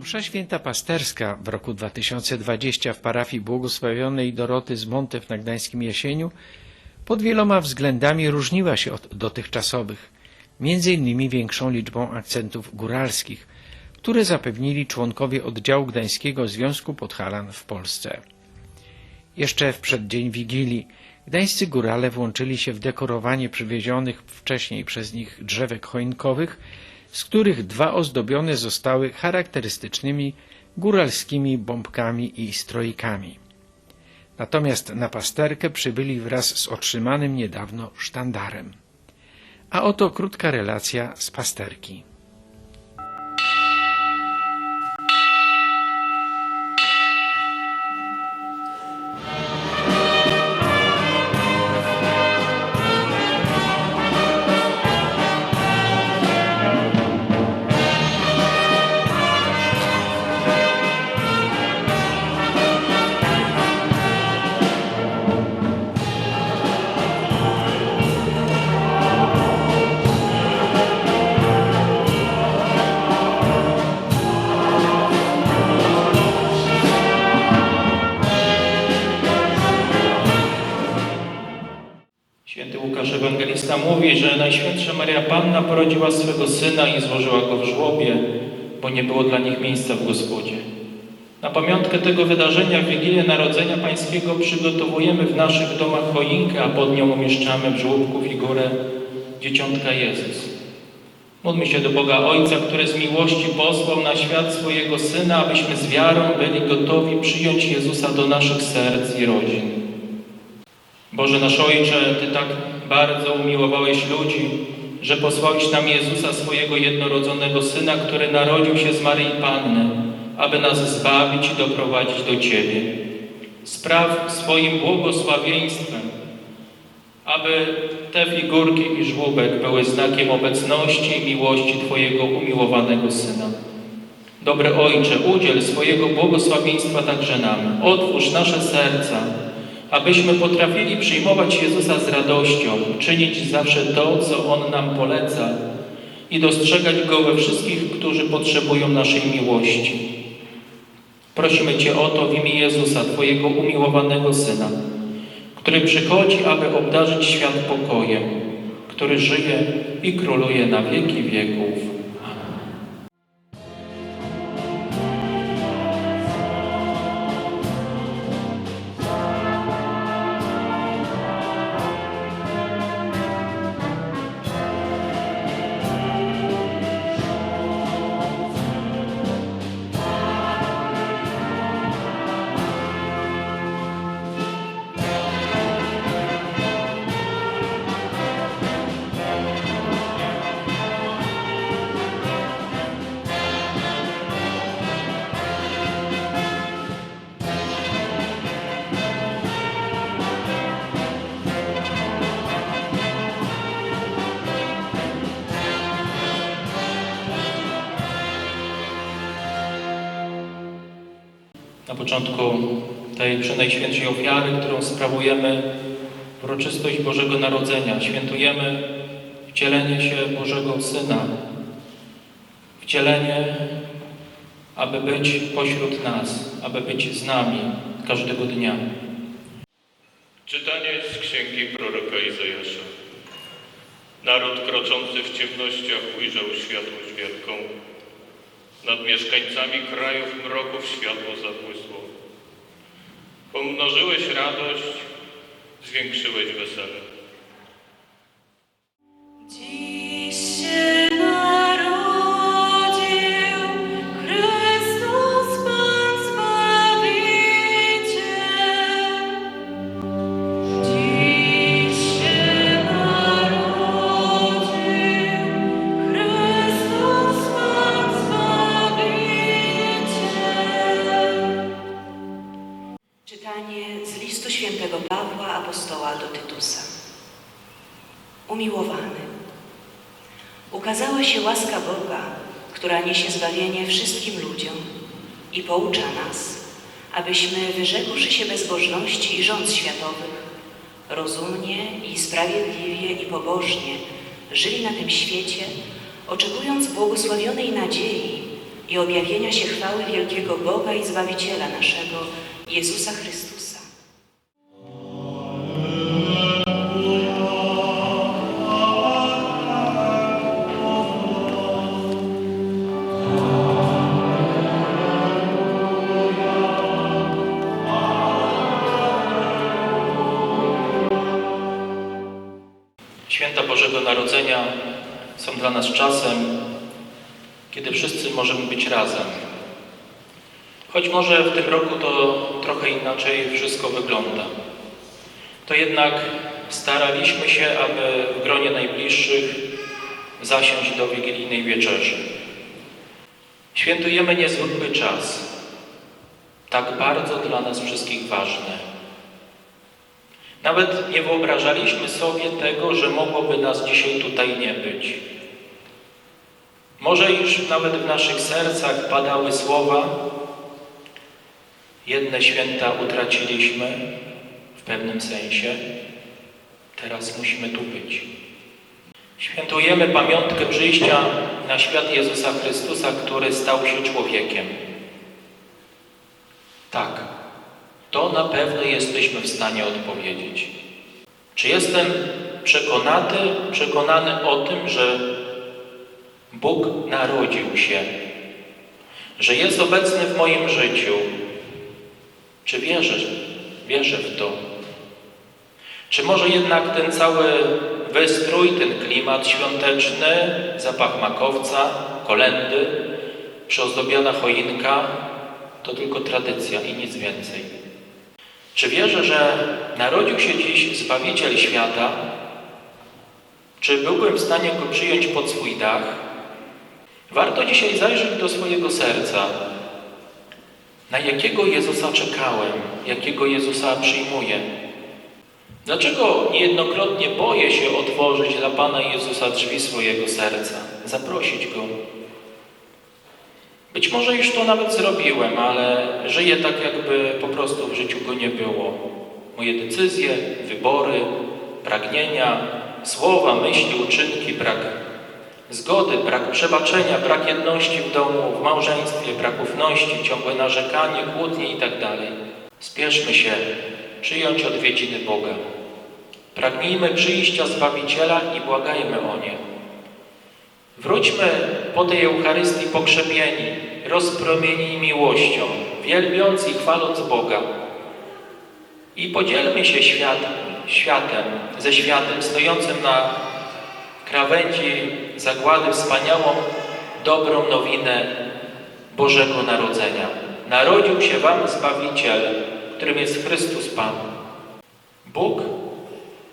Msza święta pasterska w roku 2020 w parafii błogosławionej Doroty z Montew na Gdańskim Jasieniu pod wieloma względami różniła się od dotychczasowych, między innymi większą liczbą akcentów góralskich, które zapewnili członkowie oddziału Gdańskiego Związku Podhalan w Polsce. Jeszcze w przeddzień Wigilii gdańscy górale włączyli się w dekorowanie przywiezionych wcześniej przez nich drzewek choinkowych, z których dwa ozdobione zostały charakterystycznymi góralskimi bombkami i strojkami. Natomiast na pasterkę przybyli wraz z otrzymanym niedawno sztandarem. A oto krótka relacja z pasterki. Maria Panna porodziła swego syna i złożyła go w żłobie, bo nie było dla nich miejsca w Gospodzie. Na pamiątkę tego wydarzenia w Wigilię Narodzenia Pańskiego przygotowujemy w naszych domach choinkę, a pod nią umieszczamy w żłobku figurę Dzieciątka Jezus. Módlmy się do Boga Ojca, który z miłości posłał na świat swojego Syna, abyśmy z wiarą byli gotowi przyjąć Jezusa do naszych serc i rodzin. Boże nasz Ojcze, Ty tak bardzo umiłowałeś ludzi, że posłałeś nam Jezusa, swojego jednorodzonego Syna, który narodził się z Maryi Panny, aby nas zbawić i doprowadzić do Ciebie. Spraw swoim błogosławieństwem, aby te figurki i żłóbek były znakiem obecności i miłości Twojego umiłowanego Syna. Dobry Ojcze, udziel swojego błogosławieństwa także nam. Otwórz nasze serca, abyśmy potrafili przyjmować Jezusa z radością, czynić zawsze to, co On nam poleca i dostrzegać Go we wszystkich, którzy potrzebują naszej miłości. Prosimy Cię o to w imię Jezusa, Twojego umiłowanego Syna, który przychodzi, aby obdarzyć świat pokojem, który żyje i króluje na wieki wieków. Początku tej przenajświętszej ofiary, którą sprawujemy, uroczystość Bożego Narodzenia, świętujemy wcielenie się Bożego Syna, wcielenie, aby być pośród nas, aby być z nami każdego dnia. Czytanie z księgi proroka Izajasza. Naród kroczący w ciemnościach ujrzał światłość wielką. Nad mieszkańcami krajów mroków światło zabłysło. Pomnożyłeś radość, zwiększyłeś wesele. Świętego Pawła apostoła do Tytusa. Umiłowany. Ukazała się łaska Boga, która niesie zbawienie wszystkim ludziom i poucza nas, abyśmy, wyrzekłszy się bezbożności i rząd światowych, rozumnie i sprawiedliwie i pobożnie żyli na tym świecie, oczekując błogosławionej nadziei i objawienia się chwały wielkiego Boga i Zbawiciela naszego, Jezusa Chrystusa. Dla nas czasem, kiedy wszyscy możemy być razem. Choć może w tym roku to trochę inaczej wszystko wygląda. To jednak staraliśmy się, aby w gronie najbliższych zasiąść do wigilijnej wieczerzy. Świętujemy niezwykły czas, tak bardzo dla nas wszystkich ważny. Nawet nie wyobrażaliśmy sobie tego, że mogłoby nas dzisiaj tutaj nie być. Może już nawet w naszych sercach padały słowa, jedne święta utraciliśmy w pewnym sensie, teraz musimy tu być. Świętujemy pamiątkę przyjścia na świat Jezusa Chrystusa, który stał się człowiekiem. Tak, to na pewno jesteśmy w stanie odpowiedzieć. Czy jestem przekonany, przekonany o tym, że Bóg narodził się, że jest obecny w moim życiu? Czy wierzę, wierzę w to? Czy może jednak ten cały wystrój, ten klimat świąteczny, zapach makowca, kolendy, przyozdobiona choinka to tylko tradycja i nic więcej? Czy wierzę, że narodził się dziś Zbawiciel świata? Czy byłbym w stanie go przyjąć pod swój dach? Warto dzisiaj zajrzeć do swojego serca. Na jakiego Jezusa czekałem? Jakiego Jezusa przyjmuję? Dlaczego niejednokrotnie boję się otworzyć dla Pana Jezusa drzwi swojego serca, zaprosić Go? Być może już to nawet zrobiłem, ale żyję tak, jakby po prostu w życiu Go nie było. Moje decyzje, wybory, pragnienia, słowa, myśli, uczynki, brak zgody, brak przebaczenia, brak jedności w domu, w małżeństwie, brak ufności, ciągłe narzekanie, kłótnie itd. Spieszmy się przyjąć odwiedziny Boga. Pragnijmy przyjścia Zbawiciela i błagajmy o nie. Wróćmy po tej Eucharystii pokrzepieni, rozpromieni miłością, wielbiąc i chwaląc Boga. I podzielmy się świat, światem, ze światem stojącym na krawędzi zagłady wspaniałą, dobrą nowinę Bożego Narodzenia. Narodził się Wam Zbawiciel, którym jest Chrystus Pan. Bóg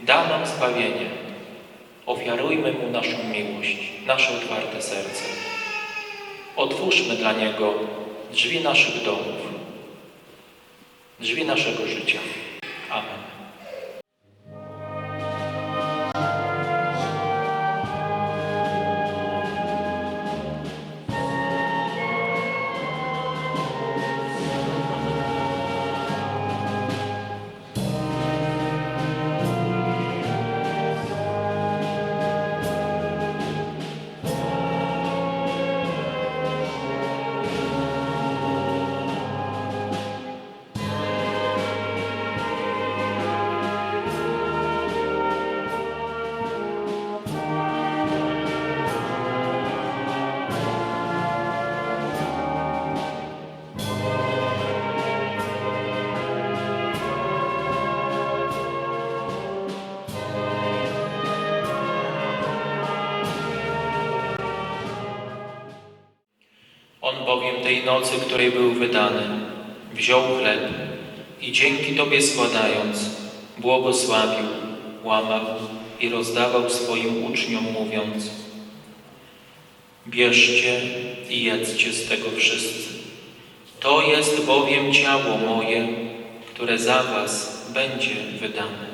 da nam zbawienie. Ofiarujmy Mu naszą miłość, nasze otwarte serce. Otwórzmy dla Niego drzwi naszych domów, drzwi naszego życia. Nocy, której był wydany, wziął chleb i dzięki Tobie składając, błogosławił, łamał i rozdawał swoim uczniom, mówiąc: Bierzcie i jedzcie z tego wszyscy. To jest bowiem ciało moje, które za Was będzie wydane.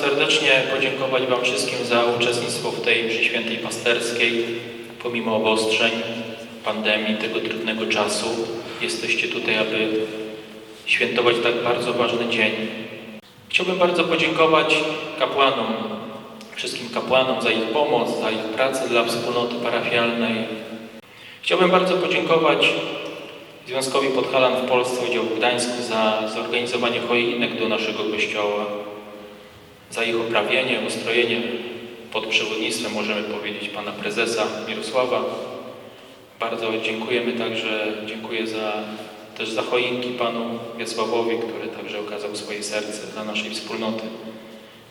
Serdecznie podziękować Wam wszystkim za uczestnictwo w tej mszy świętej pasterskiej. Pomimo obostrzeń, pandemii, tego trudnego czasu, jesteście tutaj, aby świętować tak bardzo ważny dzień. Chciałbym bardzo podziękować kapłanom, wszystkim kapłanom za ich pomoc, za ich pracę dla wspólnoty parafialnej. Chciałbym bardzo podziękować Związkowi Podhalan w Polsce, Oddział w Gdańsku za zorganizowanie choinek do naszego kościoła za ich oprawienie, ustrojenie pod przewodnictwem, możemy powiedzieć, pana prezesa Mirosława. Bardzo dziękujemy także, dziękuję za, też za choinki panu Wiesławowi, który także okazał swoje serce dla naszej wspólnoty.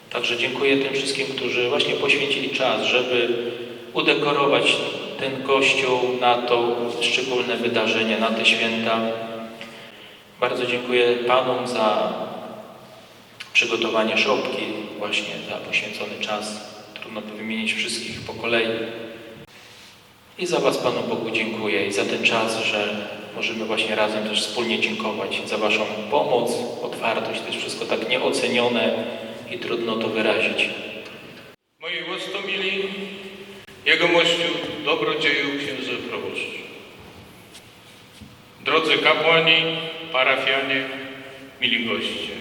Także dziękuję tym wszystkim, którzy właśnie poświęcili czas, żeby udekorować ten kościół na to szczególne wydarzenie, na te święta. Bardzo dziękuję panom za przygotowanie szopki, właśnie za poświęcony czas. Trudno by wymienić wszystkich po kolei. I za Was Panu Bogu dziękuję i za ten czas, że możemy właśnie razem też wspólnie dziękować za Waszą pomoc, otwartość, też wszystko tak nieocenione i trudno to wyrazić. Moi łastomili, Jego mościu, dobrodzieju księże proboszcz. Drodzy kapłani, parafianie, mili goście.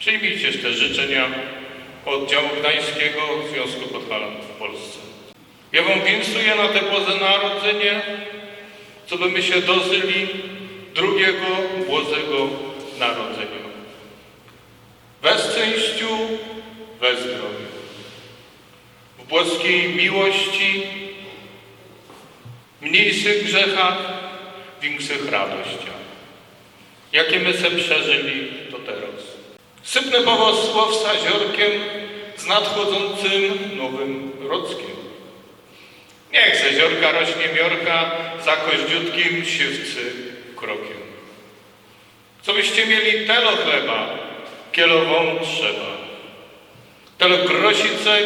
Przyjmijcie te życzenia oddziału gdańskiego Związku Podhalan w Polsce. Ja wam winsuję na te Boże Narodzenie, co by my się dożyli drugiego Bożego Narodzenia. We szczęściu, we zdrowiu. W boskiej miłości, mniejszych grzechach, większych radościach. Jakie my se przeżyli to teraz. Sypnę słowca ziorkiem z nadchodzącym nowym rockiem. Niech se ziorka rośnie miorka za koździutkim siwcy krokiem. Co byście mieli telo chleba, kielową trzeba. Telo grosicek,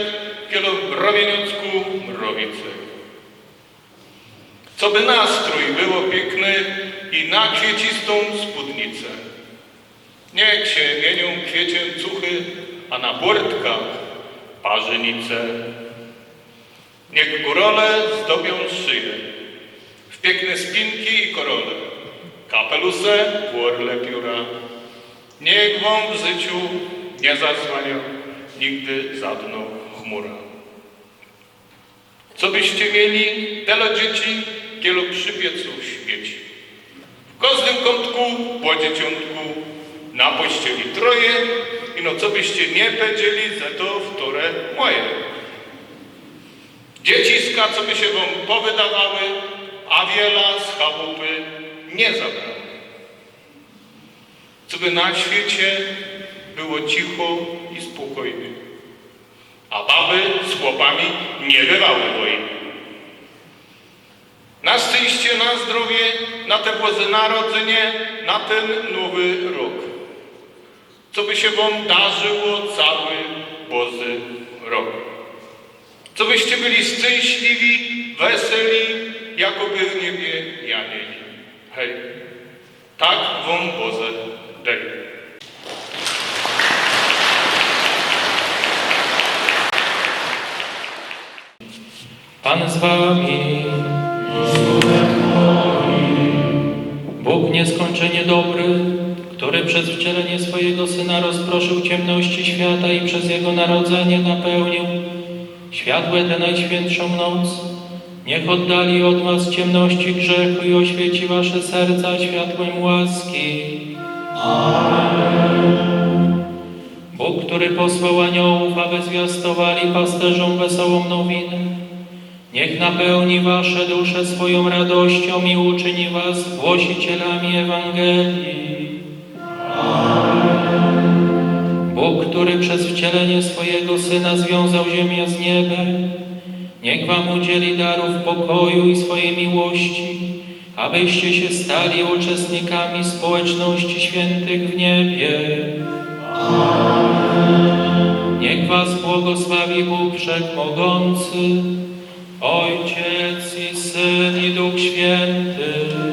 kielo mrowieniucku mrowicek. Co by nastrój było piękny i na kwiecistą spódnicę. Niech się mienią kwieciem cuchy, a na płertkach parzynice. Niech górole zdobią szyję w piękne spinki i korole, kapeluse w orle pióra. Niech wam w życiu nie zasłania nigdy żadną chmura. Co byście mieli, telo dzieci, kielo przy piecu świeci. W każdym kątku po dzieciątku, na pościeli troje, i no co byście nie powiedzieli, ze to wtóre moje. Dzieciska, co by się wam powydawały, a wiela z chałupy nie zabrały. Co by na świecie było cicho i spokojnie, a baby z chłopami nie bywały wojny. Na szczęście, na zdrowie, na te Boże Narodzenie, na ten nowy rok. Co by się wam darzyło cały Boży rok. Co byście byli szczęśliwi, weseli, jakoby w niebie janieli. Hej, tak wam Boże daj. Pan z wami. Bóg nieskończenie dobry, który przez wcielenie swojego Syna rozproszył ciemności świata i przez Jego narodzenie napełnił światłe tę najświętszą noc, niech oddali od was ciemności grzechu i oświeci wasze serca światłem łaski. Bóg, który posłał aniołów, aby zwiastowali pasterzom wesołą nowinę, Niech napełni wasze dusze swoją radością i uczyni was głosicielami Ewangelii. Bóg, który przez wcielenie swojego Syna związał ziemię z niebem, niech wam udzieli darów pokoju i swojej miłości, abyście się stali uczestnikami społeczności świętych w niebie. Niech was błogosławi Bóg Wszechmogący, Ojciec i Syn i Duch Święty.